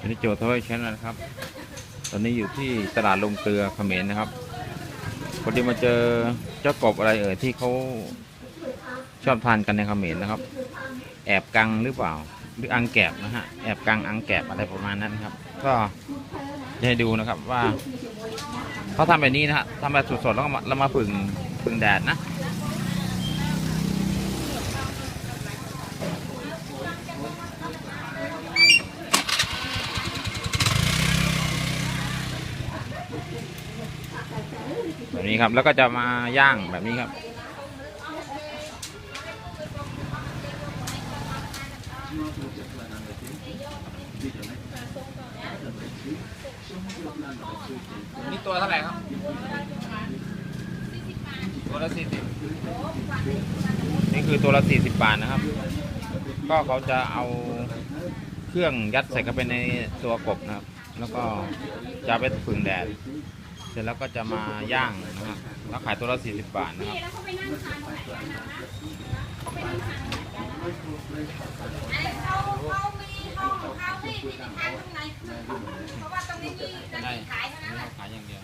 อันนี้โจทอยชแนลนะครับ ตอนนี้อยู่ที่ตลาดลงเกลือเขมรนะครับพอดีมาเจอเจ้ากบอะไรเอ่ยที่เขาชอบทานกันในเขมรนะครับ แอบกังหรือเปล่า หรืออังแกบนะฮะ แอบกังอังแกบอะไรประมาณนั้นครับ ก็จะให้ดูนะครับว่าเขาทำแบบนี้นะฮะทำแบบสดๆแล้วก็มาแล้วมาผึ่งผึ่งแดดนะ แบบนี้ครับแล้วก็จะมาย่างแบบนี้ครับนี่ตัวเท่าไหร่ครับตัวละสี่สิบนี่คือตัวละสี่สิบบาทนะครับ ก็เขาจะเอาเครื่องยัดใส่เข้าไปในตัวกบนะครับ แล้วก็จะเอาไปผึ่งแดด เสร็จแล้วก็จะมาย่างนะครับแล้วขายตัวละ40 บาทนะครับ แล้วเขาไปนั่งทานก่อนก็ได้นะคะเขาไปนั่งทานก่อนอะไรเขาเขามีเขาเขาไม่มีทานข้างในเพราะว่าตรงนี้มีจะได้มีขายเท่านั้นแหละขายอย่างเดียว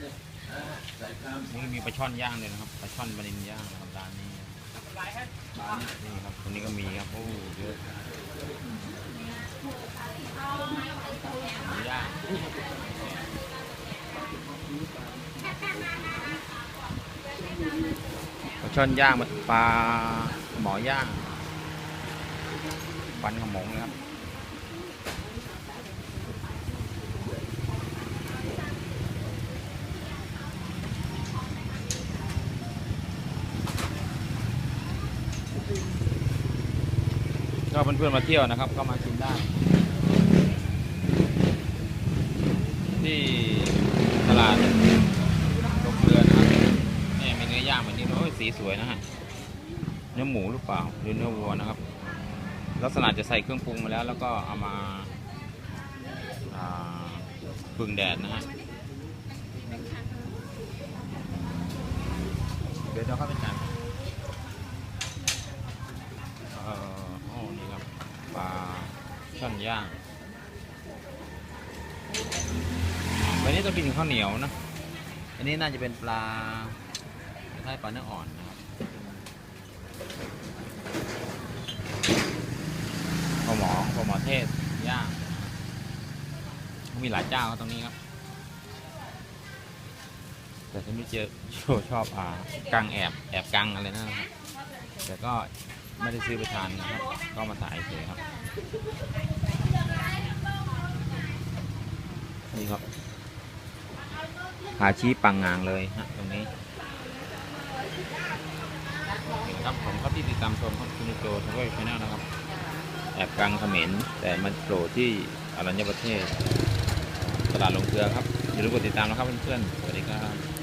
นี่มีปลาช่อนย่างเลยนะครับปลาช่อนบานินย่างนะครับร้านนี้นี่ครับตรงนี้ก็มีครับโอ้เยอะย่างปลา ช่อนย่างปลาหมอย่างฟันขมงเลยครับก็เพื่อนๆมาเที่ยวนะครับ ก็มากินได้ ที่ตลาดลงเกลือนะครับนี่มีเนื้อย่างแบบนี้โอ้ย สีสวยนะฮะ เนื้อหมูหรือเปล่าหรือเนื้อวัวนะครับ ลักษณะจะใส่เครื่องปรุงมาแล้ว แล้วก็เอามาอ่าปึงแดดนะฮะ เดี๋ยวเราเข้าไปจายเอ่อโอ้นี่ครับปลาช่อนย่างวันนี้ต้องกินข้าวเหนียวนะ อันนี้น่าจะเป็นปลา คล้ปลาเนื้ออ่อนนะครับปลาหมอปลาหมอเทศย่างมีหลายเจ้าครับตรงนี้ครับ แต่ฉันไม่เจอโชชอบอ่ากังแอบแอบกังอะไรนะครับแต่ก็ไม่ได้ซื้อไปทานนะครับ ก็มาถ่ายเฉยครับ นี่ครับหาชี้ปังงางเลยฮะตรงนี้ ครับผมก็ที่ติดตามชมครับคุณโจทวีชแนลนะครับ แอบกลางเขมรแต่มันโผล่ที่อรัญญประเทศ ตลาดลงเกลือครับอย่าลืมกดติดตามนะครับเพื่อนๆสวัสดีครับ